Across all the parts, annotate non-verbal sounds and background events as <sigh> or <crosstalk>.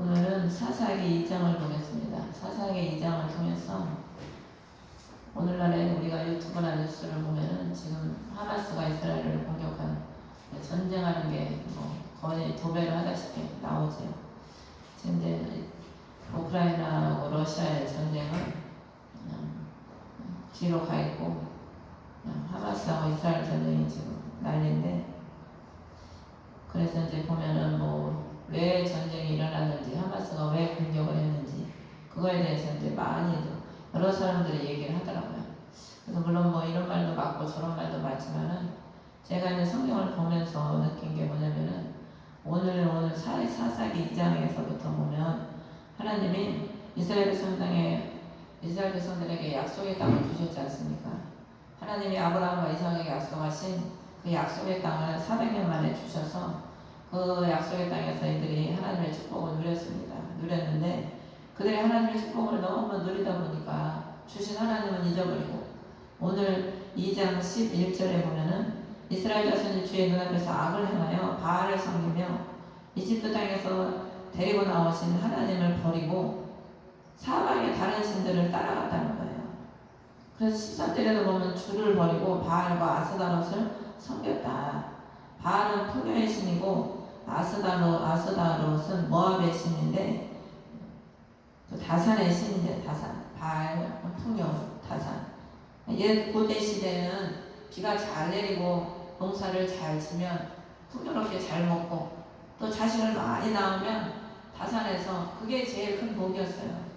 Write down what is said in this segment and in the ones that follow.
오늘은 사사기 2장을 보겠습니다. 사사기 2장을 통해서 오늘날에 우리가 유튜브나 뉴스를 보면은 지금 하마스가 이스라엘을 공격한 전쟁하는 게 뭐 거의 도배를 하다시피 나오죠. 이제 우크라이나하고 러시아의 전쟁은 그냥 뒤로 가 있고 그냥 하마스하고 이스라엘 전쟁이 지금 난리인데 그래서 이제 보면은 뭐 왜 전쟁이 일어났는지 하마스가 왜 공격을 했는지 그거에 대해서 이제 많이 여러 사람들이 얘기를 하더라고요. 그래서 물론 뭐 이런 말도 맞고 저런 말도 맞지만은 제가 이제 성경을 보면서 느낀 게 뭐냐면은 오늘 오늘 사, 사사기 2장에서부터 보면 하나님이 이스라엘 백성당에 이스라엘 백성들에게 약속의 땅을 주셨지 않습니까? 하나님이 아브라함과 이삭에게 약속하신 그 약속의 땅을 400년 만에 주셔서 그 약속의 땅에서 이들이 하나님의 축복을 누렸습니다. 누렸는데 그들이 하나님의 축복을 너무 누리다 보니까 주신 하나님은 잊어버리고 오늘 2장 11절에 보면은 이스라엘 자손이 주의 눈앞에서 악을 행하여 바알을 섬기며 이집트 땅에서 데리고 나오신 하나님을 버리고 사방의 다른 신들을 따라갔다는 거예요. 그래서 13절에도 보면 주를 버리고 바알과 아스다롯을 섬겼다. 바알은 풍요의 신이고 아스다롯, 아스다롯은 모압의 신인데 그 다산의 신인데 다산, 바알, 풍요, 다산. 옛 고대 시대는 비가 잘 내리고 농사를 잘 지면 풍요롭게 잘 먹고 또 자식을 많이 낳으면 다산에서 그게 제일 큰 복이었어요.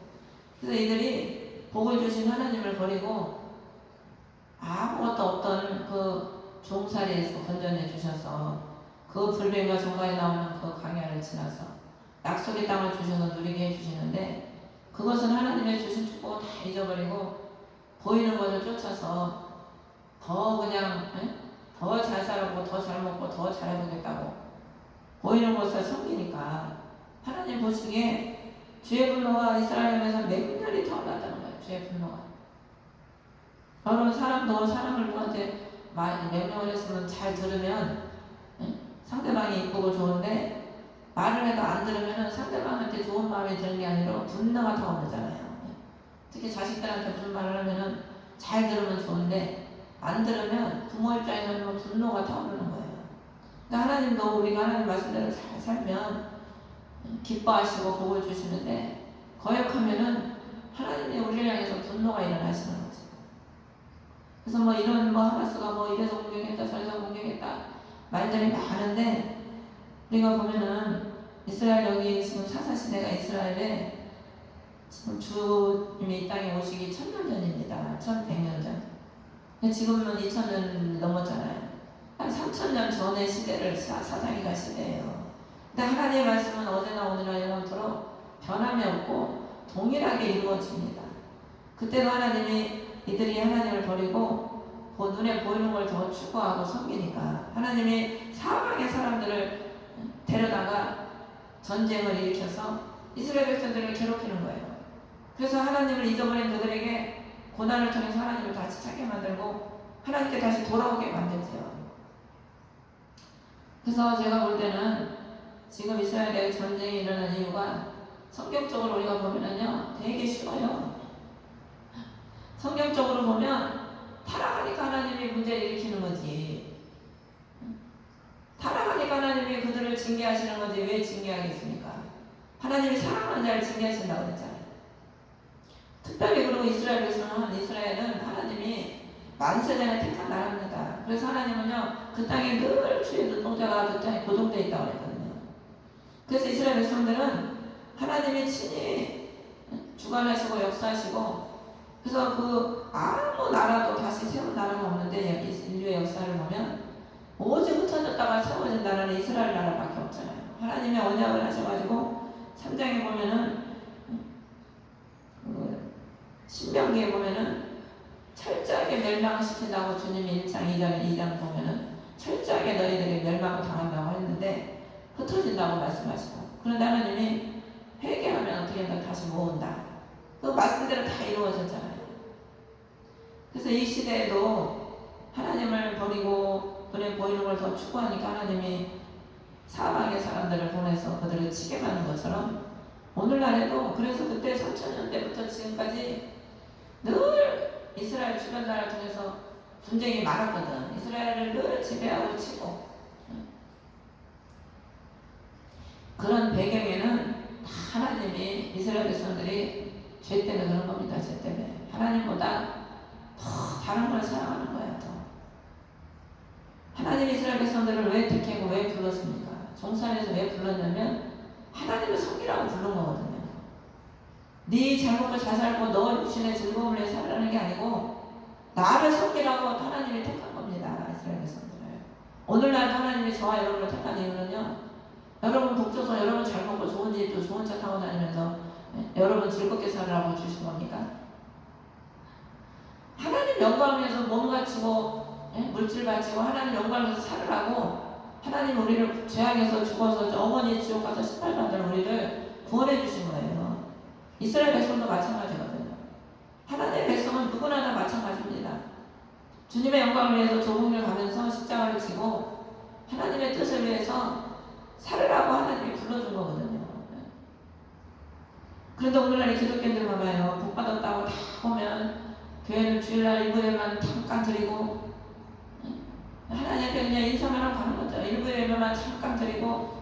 그래서 이들이 복을 주신 하나님을 버리고 아무것도 없던 그 종살이에서 건져내 주셔서 그 불뱀과 정가에 나오는 그 강야를 지나서 약속의 땅을 주셔서 누리게 해주시는데 그것은 하나님의 주신 축복을 다 잊어버리고 보이는 것을 쫓아서 더 그냥 더 잘 살고 더 잘 먹고 더 잘해보겠다고 보이는 것을 섬기니까 하나님 보시기에 주의 분노가 이스라엘에서 맹렬히 타올랐다는 거예요. 주의 분노가. 여러분 사람도 사람을 누구한테 명령을 했으면 잘 들으면 상대방이 이쁘고 좋은데 말을 해도 안 들으면 상대방한테 좋은 마음이 드는 게 아니라 분노가 타오르잖아요. 특히 자식들한테 무슨 말을 하면은 잘 들으면 좋은데 안 들으면 부모 입장에서는 분노가 타오르는 거예요. 그러니까 하나님도 우리가 하나님 말씀대로 잘 살면 기뻐하시고 복을 주시는데 거역하면은 하나님이 우리를 향해서 분노가 일어나시는 거죠. 그래서 뭐 이런 뭐 하마스가 뭐 이래서 공격했다 저래서 공격했다 말들이 많은데 우리가 보면은 이스라엘 여기 지금 사사 시대가 이스라엘에 지금 주님이 이 땅에 오시기 천년 전입니다. 천백년 전. 지금은 2000년 넘었잖아요. 한 3000년 전의 시대를 사, 사사기가 시대예요. 근데 하나님의 말씀은 어제나 오늘나 영원토록 변함이 없고 동일하게 이루어집니다. 그때도 하나님이 이들이 하나님을 버리고 그 눈에 보이는 걸 더 추구하고 섬기니까 하나님이 사방의 사람들을 데려다가 전쟁을 일으켜서 이스라엘 백성들을 괴롭히는 거예요. 그래서 하나님을 잊어버린 그들에게 고난을 통해서 하나님을 다시 찾게 만들고 하나님께 다시 돌아오게 만들죠. 그래서 제가 볼 때는 지금 이스라엘에 전쟁이 일어난 이유가 성경적으로 우리가 보면은요 되게 쉬워요. 성경적으로 보면 타락하니까 하나님이 문제를 일으키는 거지. 타락하니까 하나님이 그들을 징계하시는 거지 왜 징계하겠습니까? 하나님이 사랑하는 자를 징계하신다고 그랬잖아요. 특별히 그리고 이스라엘 백성은 이스라엘은 하나님이 만세전에 택한 나라입니다. 그래서 하나님은요 그 땅에 늘 주의 눈동자가 그 땅에 고정되어 있다고 그랬거든요. 그래서 이스라엘 백성들은 하나님이 친히 주관하시고 역사하시고 그래서 그 아무 나라도 다시 세운 나라가 없는데 인류의 역사를 보면 오직 흩어졌다가 세워진 나라는 이스라엘 나라밖에 없잖아요. 하나님이 언약을 하셔가지고 3장에 보면은 그 신명기에 보면은 철저하게 멸망시킨다고 주님이 1장, 2장, 2장 보면은 철저하게 너희들이 멸망을 당한다고 했는데 흩어진다고 말씀하시고 그런데 하나님이 회개하면 어떻게 한다 다시 모은다. 그 말씀대로 다 이루어졌잖아요. 그래서 이 시대에도 하나님을 버리고 눈에 보이는 걸 더 추구하니까 하나님이 사방의 사람들을 보내서 그들을 치게 하는 것처럼 오늘날에도 그래서 그때 3천년대부터 지금까지 늘 이스라엘 주변 나라 통해서 분쟁이 많았거든. 이스라엘을 늘 지배하고 치고 그런 배경에는 다 하나님이 이스라엘 백성들이 죄 때문에 그런 겁니다. 죄 때문에 하나님보다 더 다른 걸 사랑하는 거예요. 더. 하나님 이스라엘 백성들을 왜 택하고 왜 불렀습니까? 종산에서 왜 불렀냐면 하나님을 섬기라고 부른 거거든요. 네 잘못을 잘 살고 너 육신의 즐거움을 위해 살라는 게 아니고 나를 섬기라고 하나님이 택한 겁니다. 이스라엘 백성들을. 오늘날 하나님이 저와 여러분을 택한 이유는요. 여러분 복조서 여러분 잘 먹고 좋은 집도 좋은 차 타고 다니면서 예, 여러분 즐겁게 살으라고 주신 겁니까? 위해서 몸 갖추고 예, 물질 바치고 하나님 영광을 위해서 살으라고 하나님 우리를 죄악에서 죽어서 어머니 지옥 가서 심판받은 우리를 구원해 주신 거예요. 이스라엘 백성도 마찬가지거든요. 하나님의 백성은 누구나 다 마찬가지입니다. 주님의 영광을 위해서 조국을 가면서 십자가를 지고 하나님의 뜻을 위해서 살으라고 하나님이 불러준 거거든요. 그런데 오늘날 기독교인들 봐봐요. 복 받았다고 다 보면 교회는 주일날 일부에만 잠깐 드리고 하나님 앞에 그냥 인사만 하고 가는 거죠. 일부 예배만 잠깐 드리고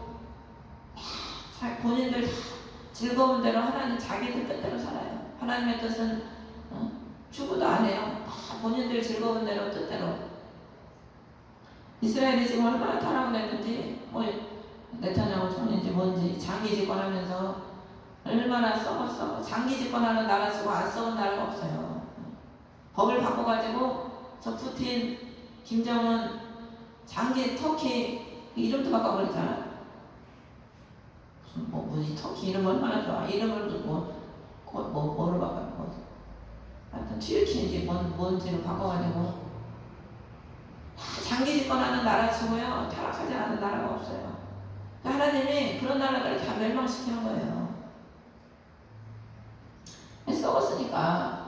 다 본인들 다 즐거운 대로 하나님 자기들 뜻대로 살아요. 하나님의 뜻은 어, 추구도 안 해요. 다 본인들 즐거운 대로 뜻대로. 이스라엘이 지금 얼마나 타락했는지 뭐 네타냐후 총리인지 뭔지 장기 집권하면서 얼마나 썩었어. 장기 집권하는 나라 치고 안 썩은 나라가 없어요. 법을 바꿔가지고 저 푸틴, 김정은, 장기 터키 이름도 바꿔버리잖아. 무슨 뭐 뭐지 터키 이름 얼마나 좋아. 이름을 뭐, 뭐, 뭐 뭐로 바꿔 뭐 하여튼 튀르키인지 뭔 뭔지로 바꿔가지고 장기 집권하는 나라 치고요 타락하지 않은 나라가 없어요. 그러니까 하나님이 그런 나라들을 다 멸망시키는 거예요. 썩었으니까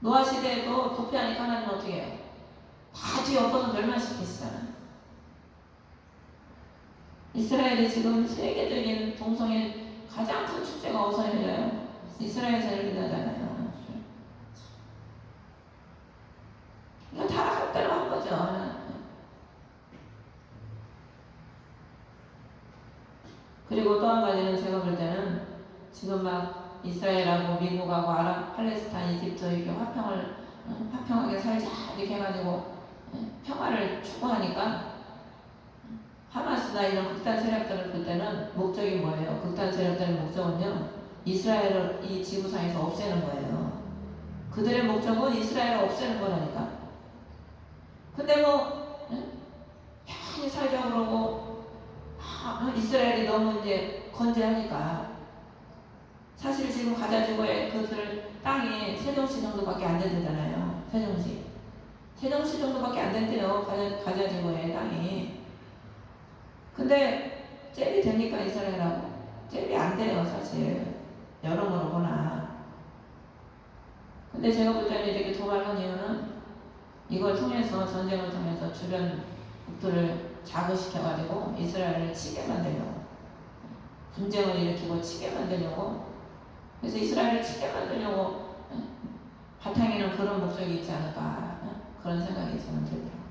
노아 시대에도 부패하니까 하나님 어떻게 해요? 다 뒤에 엎어서 멸망시키시잖아요. 이스라엘이 지금 세계적인 동성애 가장 큰 축제가 어디서 열려요? 이스라엘에서 열리잖아요. 이거 타락할 대로 한 거죠. 그리고 또 한 가지는 제가 볼 때는 지금 막 이스라엘하고 미국하고 아랍, 팔레스타인, 이집트 이렇게 화평을 어, 화평하게 살자 이렇게 해가지고 어, 평화를 추구하니까 하마스나 이런 극단 세력들을 볼 때는 목적이 뭐예요? 극단 세력들의 목적은요 이스라엘을 이 지구상에서 없애는 거예요. 그들의 목적은 이스라엘을 없애는 거라니까. 근데 뭐 응? 편히 살자 그러고 아, 이스라엘이 너무 이제 건재하니까 사실 지금 가자지구의 그들 땅이 세종시 정도밖에 안 된다잖아요. 세종시. 세종시 정도밖에 안 된대요. 가자, 가자지구의 땅이. 근데 잽이 되니까 이스라엘하고 잽이 안 돼요 사실. 여러모로 보나. 근데 제가 볼 때는 이렇게 도발한 이유는 이걸 통해서 전쟁을 통해서 주변 국들을 자극시켜가지고 이스라엘을 치게 만들려고 분쟁을 일으키고 치게 만들려고 그래서 이스라엘을 치게 만들려고 바탕에는 그런 목적이 있지 않을까 그런 생각이 저는 들더라고요.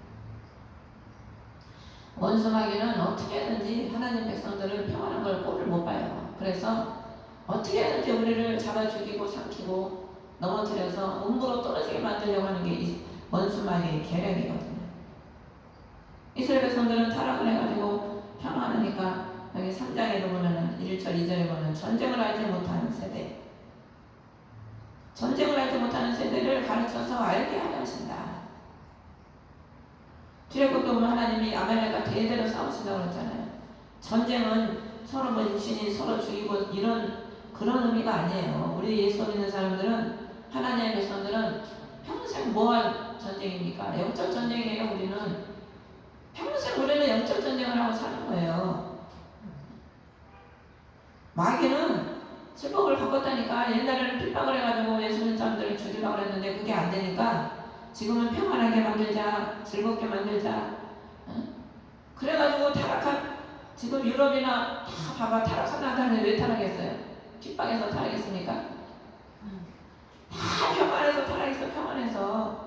원수마귀는 어떻게든지 하나님 백성들을 평안한 걸 꼴을 못 봐요. 그래서 어떻게든지 우리를 잡아 죽이고 삼키고 넘어뜨려서 음부로 떨어지게 만들려고 하는 게 원수마귀의 계략이거든요. 이스라엘 백성들은 타락을 해가지고 평안하니까 여기 3장에 보면은 1절, 2절에 보면 전쟁을 알지 못하는 세대. 전쟁을 알지 못하는 세대를 가르쳐서 알게 하려 하신다. 출애굽도 보면 하나님이 아말렉과 대대로 싸우신다고 그랬잖아요. 전쟁은 서로 뭐 육신이 서로 죽이고 이런 그런 의미가 아니에요. 우리 예수 믿는 사람들은 하나님의 백성들은 평생 뭐할 전쟁입니까? 영적 전쟁이에요. 우리는 평생 우리는 영적 전쟁을 하고 사는 거예요. 마귀는 술법을 바꿨다니까 옛날에는 핍박을 해가지고 예수 믿는 사람들을 죽이려고 했는데 그게 안 되니까 지금은 평안하게 만들자 즐겁게 만들자 그래가지고 타락한 지금 유럽이나 다 봐봐 타락한다는데 왜 타락했어요? 핍박에서 타락했습니까? 다 평안해서 타락했어 평안해서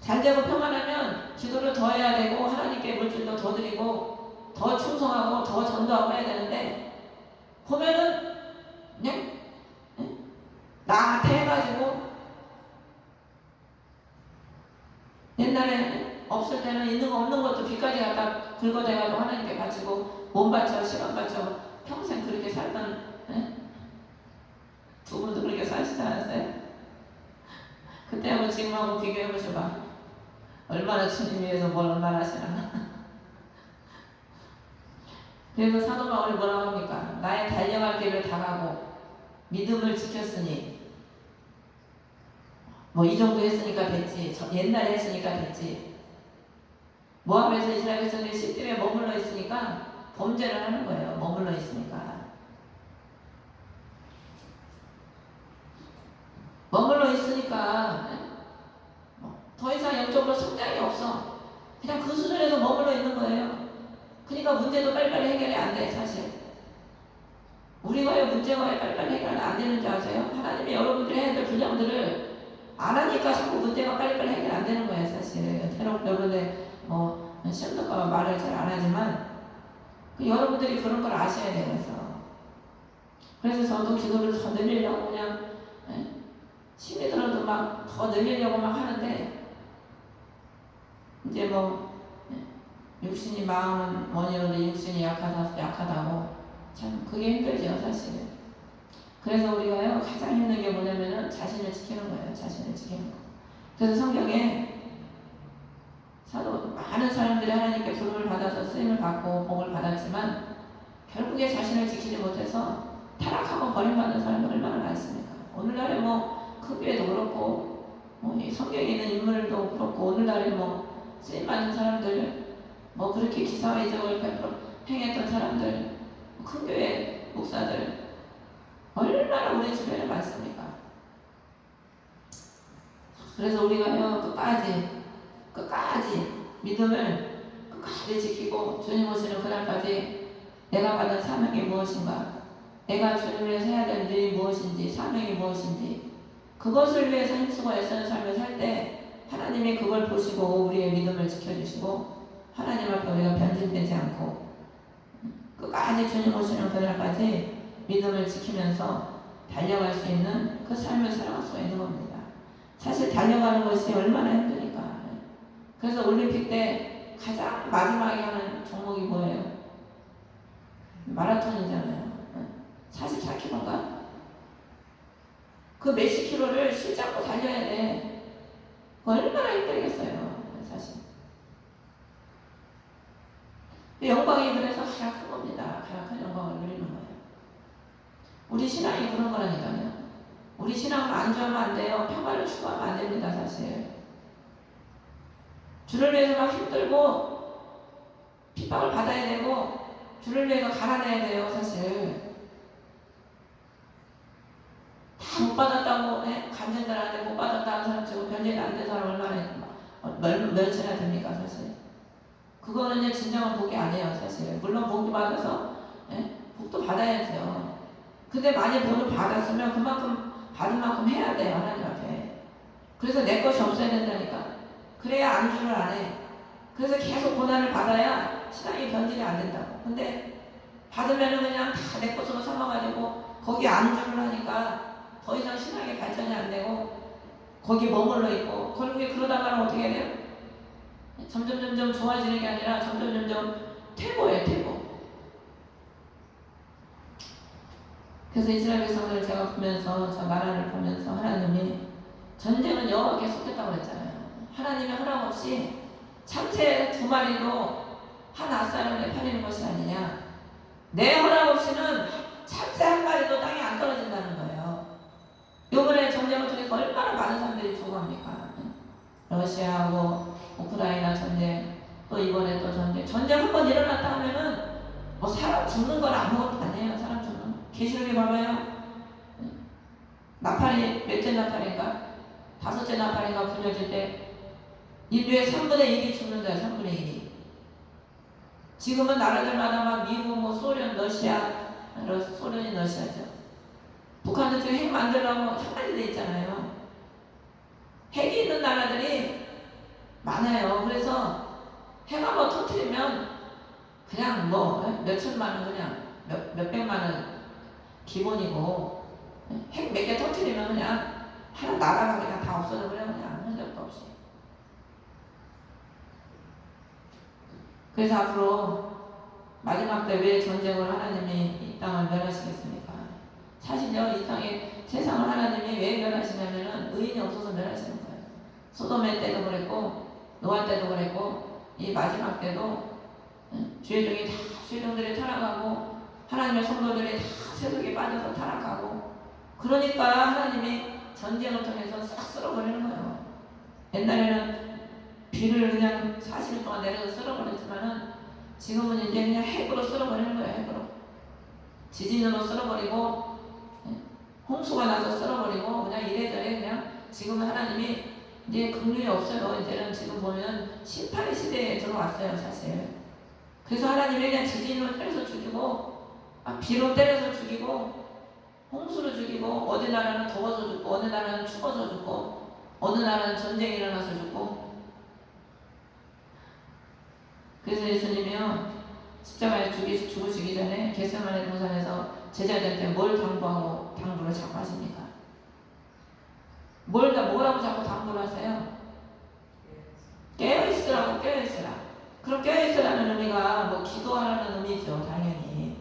잘 되고 평안하면 기도를 더 해야 되고 하나님께 물질도 더 드리고 더 충성하고 더 전도하고 해야 되는데 보면은 그냥 응? 나한테 해가지고 옛날에 없을 때는 있는 거 없는 것도 빚까지 갖다 긁어대가지고 하나님께 바치고 몸 바쳐 시간 바쳐 평생 그렇게 살던 응? 두 분도 그렇게 사시지 않았어요? 그때하고 지금하고 비교해보셔봐 얼마나 주님 위해서 뭘 얼마나 하시나 그래서 사도 바울이 뭐라고 합니까? 나의 달려갈 길을 다 가고 믿음을 지켰으니. 뭐 이 정도 했으니까 됐지. 저- 옛날에 했으니까 됐지. 모압에서 이스라엘 백성들이 시팀에 머물러 있으니까 범죄를 하는 거예요. 머물러 있으니까. 머물러 있으니까 뭐, 더 이상 영적으로 성장이 없어. 그냥 그 수준에서 머물러 있는 거예요 그러니까 문제도 빨리빨리 해결이 안 돼, 사실. 문제가 왜 빨리빨리 해결이 안 되는지 아세요? 하나님이 여러분들이 해야 될 분량들을 안 하니까 자꾸 문제가 빨리빨리 해결 안 되는 거예요, 사실. 여러분, 여러분들, 뭐, 시험도가 말을 잘 안 하지만, 그 여러분들이 그런 걸 아셔야 돼요, 그래서. 그래서 저도 기도를 더 늘리려고 그냥, 예? 힘이 들어도 막 더 늘리려고 막 하는데, 이제 뭐, 육신이 마음은 원이로도 육신이 약하다, 약하다고. 참 그게 힘들죠 사실 그래서 우리가요 가장 힘든 게 뭐냐면은 자신을 지키는 거예요 자신을 지키는 거. 그래서 성경에 사도 많은 사람들이 하나님께 부름을 받아서 쓰임을 받고 복을 받았지만 결국에 자신을 지키지 못해서 타락하고 버림받는 사람이 얼마나 많습니까? 오늘날에 뭐큰 교회도 그렇고 뭐이 성경에 있는 인물도 그렇고 오늘날에 뭐 쓰임 받는 사람들 뭐 그렇게 기사와 이적을 행했던 사람들, 큰 교회 목사들 얼마나 우리 주변에 많습니까? 그래서 우리가요 끝까지 끝까지 믿음을 끝까지 지키고 주님 오시는 그날까지 내가 받은 사명이 무엇인가, 내가 주님을 위해서 해야 될 일이 무엇인지, 사명이 무엇인지 그것을 위해서 힘쓰고 애쓰는 삶을 살 때 하나님이 그걸 보시고 우리의 믿음을 지켜주시고 하나님 앞에 우리가 변질되지 않고 끝까지 주님 오시는 그날까지 믿음을 지키면서 달려갈 수 있는 그 삶을 살아갈 수가 있는 겁니다. 사실 달려가는 것이 얼마나 힘드니까. 그래서 올림픽 때 가장 마지막에 하는 종목이 뭐예요? 마라톤이잖아요. 44km인가? 그 몇십 킬로를 실 잡고 달려야 돼. 얼마나 힘들겠어요, 사실. 영광이 그래서 큰 겁니다. 큰 영광을 누리는 거예요. 우리 신앙이 그런 거라니까요. 우리 신앙을 안주하면 안 돼요. 평화를 추구하면 안 됩니다, 사실. 주를 위해서 막 힘들고 핍박을 받아야 되고 주를 위해서 가난해야 돼요, 사실. 다 못 받았다고 예? 간증들하는데 못 받았다는 사람 치고 변제가 안 된 사람 얼마나 어, 몇, 몇이나 됩니까, 사실. 그거는 진정한 복이 아니에요, 사실. 물론 복도 받아서 예? 복도 받아야죠. 근데 많이 복을 받았으면 그만큼 받은 만큼 해야 돼요, 하나님 앞에. 그래서 내 것이 없어야 된다니까. 그래야 안주를 안 해. 그래서 계속 고난을 받아야 신앙이 변질이 안 된다고. 근데 받으면은 그냥 다 내 것으로 삼아가지고 거기 안주를 하니까 더 이상 신앙의 발전이 안 되고 거기 머물러 있고 결국에 그러다가는 어떻게 돼요? 점점 점점 좋아지는 게 아니라 점점 점점 퇴보예요 퇴보. 그래서 이스라엘 백성들을 제가 보면서 저 나라를 보면서 하나님이 전쟁은 여호와께 속했다고 그랬잖아요. 하나님의 허락 없이 참새 두 마리도 한 아사람에 팔리는 것이 아니냐. 내 허락 없이는 참새 한 마리도 땅에 안 떨어진다는 거예요. 요번에 전쟁을 통해서 얼마나 많은 사람들이 죽어갑니까? 러시아하고 우크라이나 전쟁 또 이번에 또 전쟁 전쟁 한 번 일어났다 하면은 뭐 사람 죽는 건 아무것도 아니에요 사람 죽는 거. 계시록에 봐봐요 나팔이 몇째 나팔인가 다섯째 나팔인가 불려질 때 인류의 3분의 1이 죽는다 3분의 1이 지금은 나라들마다 막 미국, 뭐 소련, 러시아, 러- 소련이 러시아죠. 북한도 지금 핵 만들려고 한마디 돼 있잖아요. 핵이 있는 나라들이 많아요. 그래서 핵 한번 터트리면 그냥 뭐 몇천만 원 그냥 몇, 몇백만 원 기본이고 핵 몇 개 터트리면 그냥 하나 나라가 그냥 다 없어져 버려 그냥 흔적도 없이. 그래서 앞으로 마지막 때 왜 전쟁을 하나님이 이 땅을 멸하시겠습니까? 사실요 이 땅에 세상을 하나님이 왜 멸하시냐면은 의인이 없어서 멸하시는 거예요. 소돔의 때도 그랬고 노아 때도 그랬고 이 마지막 때도 응? 죄 중에 다 죄종들이 타락하고 하나님의 성도들이 다 세속에 빠져서 타락하고 그러니까 하나님이 전쟁을 통해서 싹 쓸어버리는 거예요. 옛날에는 비를 그냥 40일 동안 내려서 쓸어버렸지만은 지금은 이제 그냥 핵으로 쓸어버리는 거예요. 핵으로 지진으로 쓸어버리고 예, 홍수가 나서 쓸어버리고 그냥 이래저래 그냥 지금은 하나님이 이제 긍휼이 없어요. 이제는 지금 보면 심판의 시대에 들어왔어요, 사실. 그래서 하나님이 그냥 지진으로 때려서 죽이고, 아, 비로 때려서 죽이고, 홍수로 죽이고, 어디 나라는 더워서 죽고, 어느 나라는 추워서 죽고, 어느 나라는 전쟁이 일어나서 죽고. 그래서 예수님이요, 십자가에 죽이, 죽으시기 전에 겟세마네 동산에서 제자들한테 뭘 당부하고 당부를 자꾸 하십니까? 뭘, 다 뭐라고 자꾸 당부를 하세요? 깨어있으라고 깨어있으라. 그럼 깨어있으라는 의미가 뭐 기도하라는 의미죠, 당연히.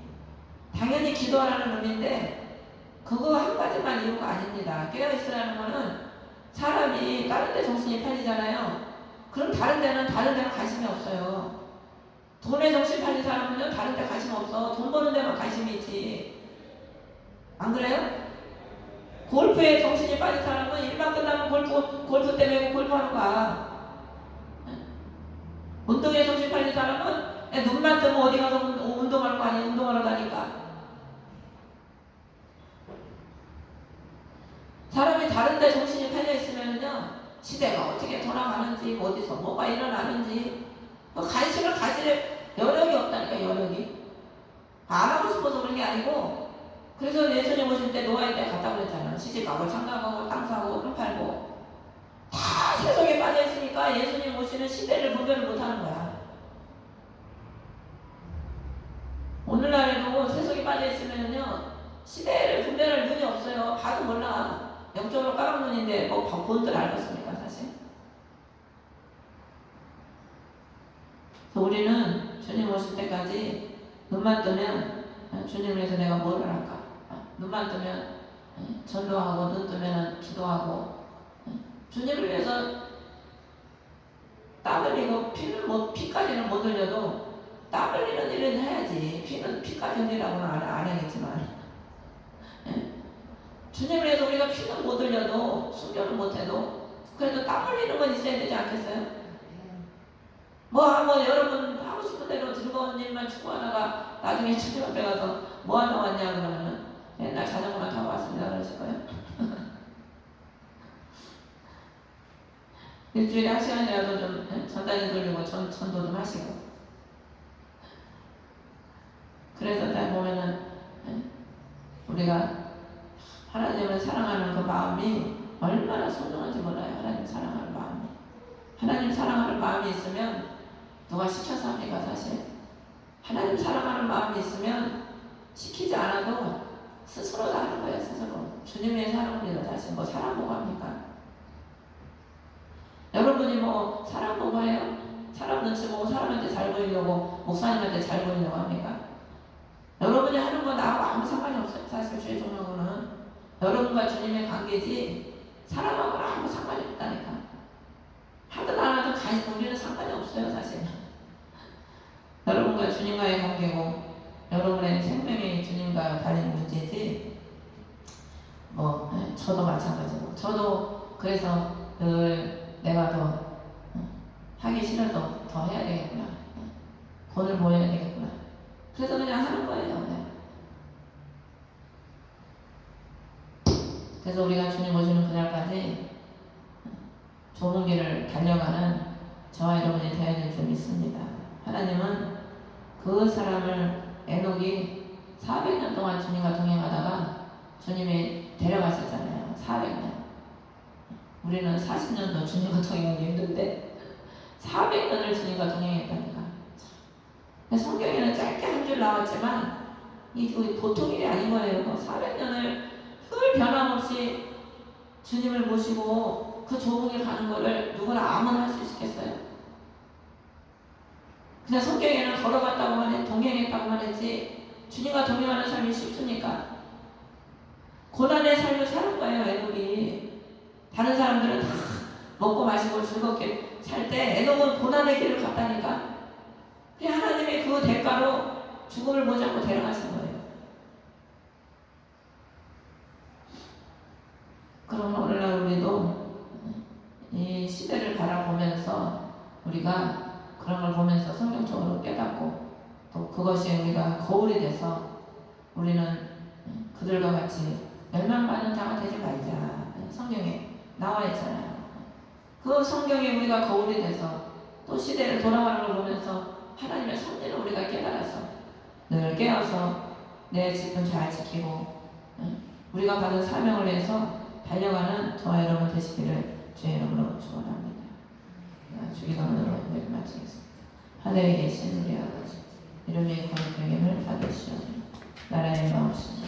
당연히 기도하라는 의미인데, 그거 한 가지만 이유가 아닙니다. 깨어있으라는 거는 사람이 다른 데 정신이 팔리잖아요. 그럼 다른 데는 다른 데는 관심이 없어요. 돈에 정신 팔린 사람은요, 다른 데 관심 없어. 돈 버는 데만 관심이 있지. 안 그래요? 골프에 정신이 빠진 사람은 일만 끝나면 골프, 골프 때문에 골프하는 거야. 운동에 정신 팔린 사람은 눈만 뜨면 어디 가서 운- 운동할 거 아니야. 운동하러 가니까. 사람이 다른 데 정신이 팔려 있으면요. 시대가 어떻게 돌아가는지, 어디서 뭐가 일어나는지, 그 관심을 가질 여력이 없다니까, 여력이. 안 하고 싶어서 그런 게 아니고, 그래서 예수님 오실 때 노아의 때 갔다 그랬잖아요. 시집가고 장가가고 땅 사고 흙 팔고 다 세속에 빠져 있으니까 예수님 오시는 시대를 분별을 못하는 거야. 오늘날에도 세속에 빠져 있으면요 시대를 분별할 눈이 없어요. 봐도 몰라. 영적으로 까만 눈인데 뭐 본들 알겠습니까 사실? 그래서 우리는 주님 오실 때까지 눈만 뜨면 위해서 내가 뭐를 할까? 아, 눈만 뜨면 예, 전도하고 눈 뜨면 기도하고 예, 주님을 위해서 땀 흘리고 피는 뭐 피까지는 못 흘려도 땀 흘리는 일은 해야지 피는 피까지 흘리라고는 안, 안 하겠지만 예? 주님을 위해서 우리가 피는 못 흘려도 순교는 못해도 그래도 땀 흘리는 건 있어야 되지 않겠어요? 뭐 한번 여러분 하고 싶은 대로 즐거운 일만 추구하다가 나중에 주님 앞에 가서 뭐 하러 왔냐 그러면은 맨날 자전거만 타고 왔습니다 그러실 거예요. <laughs> 일주일에 한 시간이라도 좀 예? 전단지 돌리고 전, 전도 좀 하시고 그래서 딱 보면은 예? 우리가 하나님을 사랑하는 그 마음이 얼마나 소중한지 몰라요 하나님 사랑하는 마음이 하나님 사랑하는 마음이 있으면 누가 시켜서 합니까 사실 하나님 사랑하는 마음이 있으면 시키지 않아도 스스로 다 하는 거예요 스스로. 주님 위해 사는 겁니다 사실 뭐 사람 보고 합니까? 여러분이 뭐 사람 보고 해요? 사람 눈치 보고 사람한테 잘 보이려고 목사님한테 잘 보이려고 합니까? 여러분이 하는 거 나하고 아무 상관이 없어요 사실 주의 종교는. 여러분과 주님의 관계지 사람하고는 아무 상관이 없다니까. 하든 안 하든 가 우리는 상관이 없어요 사실. 여러분과 주님과의 관계고 여러분의 생명이 주님과 달린 문제지 뭐 예, 저도 마찬가지고 저도 그래서 늘 내가 더 어, 하기 싫어도 더 해야 되겠구나 어, 돈을 모여야 되겠구나 그래서 그냥 하는 거예요 네. 그래서 우리가 주님 오시는 그날까지 어, 좁은 길을 달려가는 저와 여러분이 되어야 될 줄 믿습니다 하나님은 그 사람을 에녹이 400년 동안 주님과 동행하다가 주님이 데려가셨잖아요. 400년. 우리는 40년도 주님과 동행하기 힘든데 400년을 주님과 동행했다니까. 성경에는 짧게 한 줄 나왔지만 이 보통 일이 아닌 거예요. 400년을 늘 변함없이 주님을 모시고 그 좁은 길 가는 거를 누구나 아무나 할 수 있겠어요? 그냥 성경에는 걸어갔다고만 해, 동행했다고만 했지 주님과 동행하는 삶이 쉽습니까? 고난의 삶을 사는 거예요, 애녹이. 다른 사람들은 다 먹고 마시고 즐겁게 살때 애녹은 고난의 길을 갔다니까. 하나님의 그 대가로 죽음을 보지 않고 데려가신 거예요. 그럼 오늘날 우리도 이 시대를 바라보면서 우리가 그런 걸 보면서 성경적으로 깨닫고 또 그것이 우리가 거울이 돼서 우리는 그들과 같이 멸망받는 자가 되지 말자. 성경에 나와 있잖아요. 그 성경에 우리가 거울이 돼서 또 시대를 돌아가는 걸 보면서 하나님의 섭리를 우리가 깨달아서 늘 깨어서 내 집은 잘 지키고 우리가 받은 사명을 위해서 달려가는 저와 여러분 되시기를 주의 이름으로 축원합니다. 주기도문으로 예배 마치겠습니다. 하늘에 계신 우리 아버지 이름이 거룩하심을 받으시오 나라의 마옵시며